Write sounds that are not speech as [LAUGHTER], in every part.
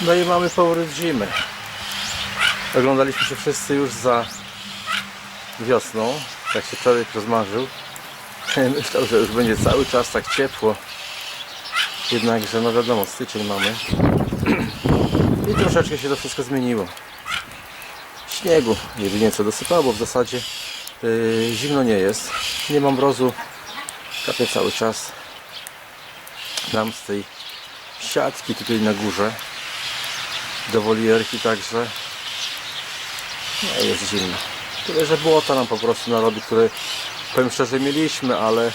No i mamy powrót zimy. Oglądaliśmy się wszyscy już za wiosną. Tak się człowiek rozmarzył. [LAUGHS] Myślał, że już będzie cały czas tak ciepło. Jednakże, no wiadomo, styczeń mamy. [CLEARS THROAT] I troszeczkę się to wszystko zmieniło. Śniegu jedynie co dosypało, bo w zasadzie yy, zimno nie jest. Nie mam mrozu. Kapie cały czas. Nam z tej siatki tutaj na górze do wolierki także nie jest zimno. Tyle, że błota nam po prostu narobi, które powiem szczerze mieliśmy, ale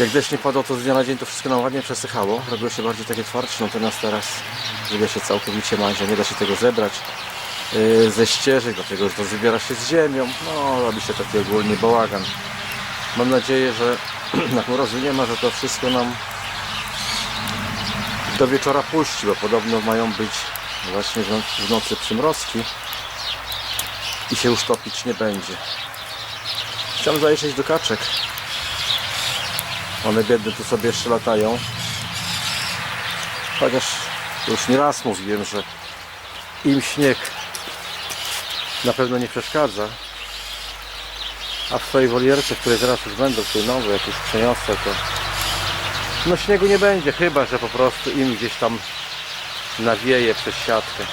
jak deszcz nie padał, to z dnia na dzień to wszystko nam ładnie przesychało. Robiło się bardziej takie twardsze, natomiast teraz zrobiło się całkowicie manzie, nie da się tego zebrać yy, ze ścieżek, dlatego że to zbiera się z ziemią. No, robi się taki ogólnie bałagan. Mam nadzieję, że [CLEARS THROAT] jak mrozu nie ma, że to wszystko nam do wieczora puści, bo podobno mają być właśnie w no- nocy przymrozki i się już topić nie będzie. Chciałem zajrzeć do kaczek. One biedne tu sobie jeszcze latają. Chociaż już nie raz mówiłem, że im śnieg na pewno nie przeszkadza. A w swojej wolierce, w której zaraz już będą, w tej nowej, jak już przeniosę, to no śniegu nie będzie, chyba że po prostu im gdzieś tam nawieje przez siatkę.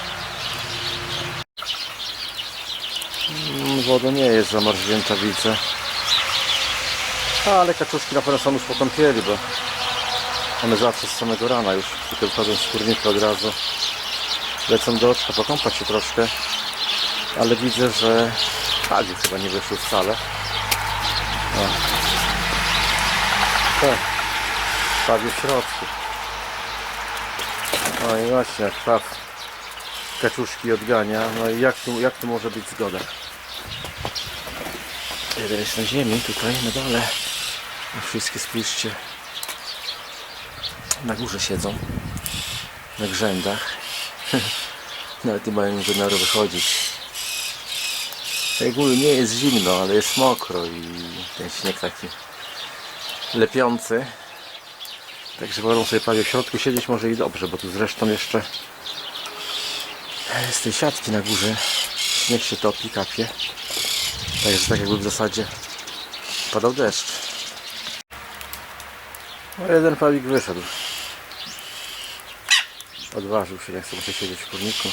Mm, Woda nie jest zamarznięta, widzę. Ale kaczuszki na pewno są już po kąpieli, bo one zawsze z samego rana już tylko wychodzą z kurnika od razu. Lecą do oczka, pokąpać się troszkę. Ale widzę, że Kadziu chyba nie wyszły wcale. O. Tak. Prawie w środku. No i właśnie, jak praw kaczuszki odgania, no i jak tu, jak tu może być zgoda? Jeden jest na ziemi, tutaj na dole. A wszystkie spójrzcie. Na górze siedzą. Na grzędach. [LAUGHS] Nawet nie mają zamiaru wychodzić. Ogólnie nie jest zimno, ale jest mokro i ten śnieg taki lepiący. Także wolą sobie prawie w środku siedzieć może i dobrze, bo tu zresztą jeszcze z tej siatki na górze śnieg się topi, kapie. Także tak jakby w zasadzie padał deszcz. No jeden pawik wyszedł. Odważył się, chce muszę siedzieć w kurniku.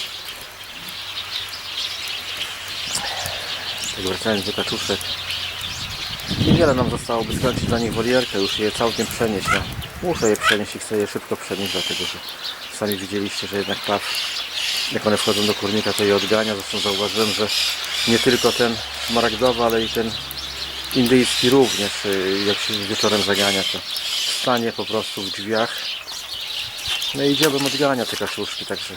Tak wracając do kaczuszek. Niewiele nam zostało, by skończyć dla nich wolierkę, już je całkiem przenieść. No. Muszę je przenieść i chcę je szybko przenieść, dlatego że sami widzieliście, że jednak paw, jak one wchodzą do kurnika, to je odgania. Zresztą zauważyłem, że nie tylko ten szmaragdowy, ale i ten indyjski również, y, jak się wieczorem zagania, to stanie po prostu w drzwiach. No i dziobem odgania te kaczuszki, także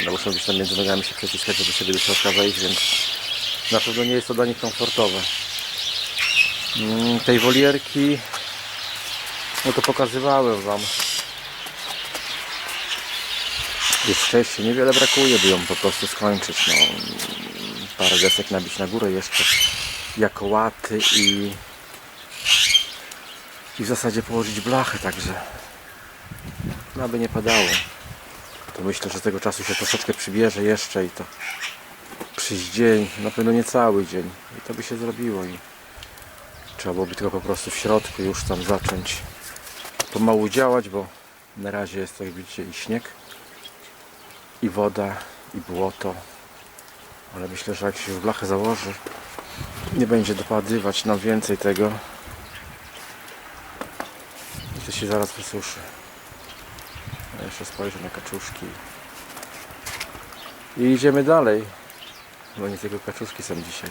one muszą być tam między nogami się przeciskać, żeby sobie do środka wejść, więc na pewno nie jest to dla nich komfortowe. Mm, tej wolierki no to pokazywałem wam. Już wcześniej niewiele brakuje by ją po prostu skończyć no, parę desek nabić na górę jeszcze. Jako łaty i i w zasadzie położyć blachę także no, aby nie padało. To myślę, że tego czasu się troszeczkę przybierze jeszcze i to przyjść dzień, na pewno nie cały dzień. I to by się zrobiło i trzeba byłoby tylko po prostu w środku już tam zacząć pomału działać, bo na razie jest jak widzicie i śnieg i woda i błoto. Ale myślę, że jak się w blachę założy nie będzie dopadywać nam więcej tego. I to się zaraz wysuszy. Jeszcze spojrzę na kaczuszki. I idziemy dalej bo nie tylko kaczuszki są dzisiaj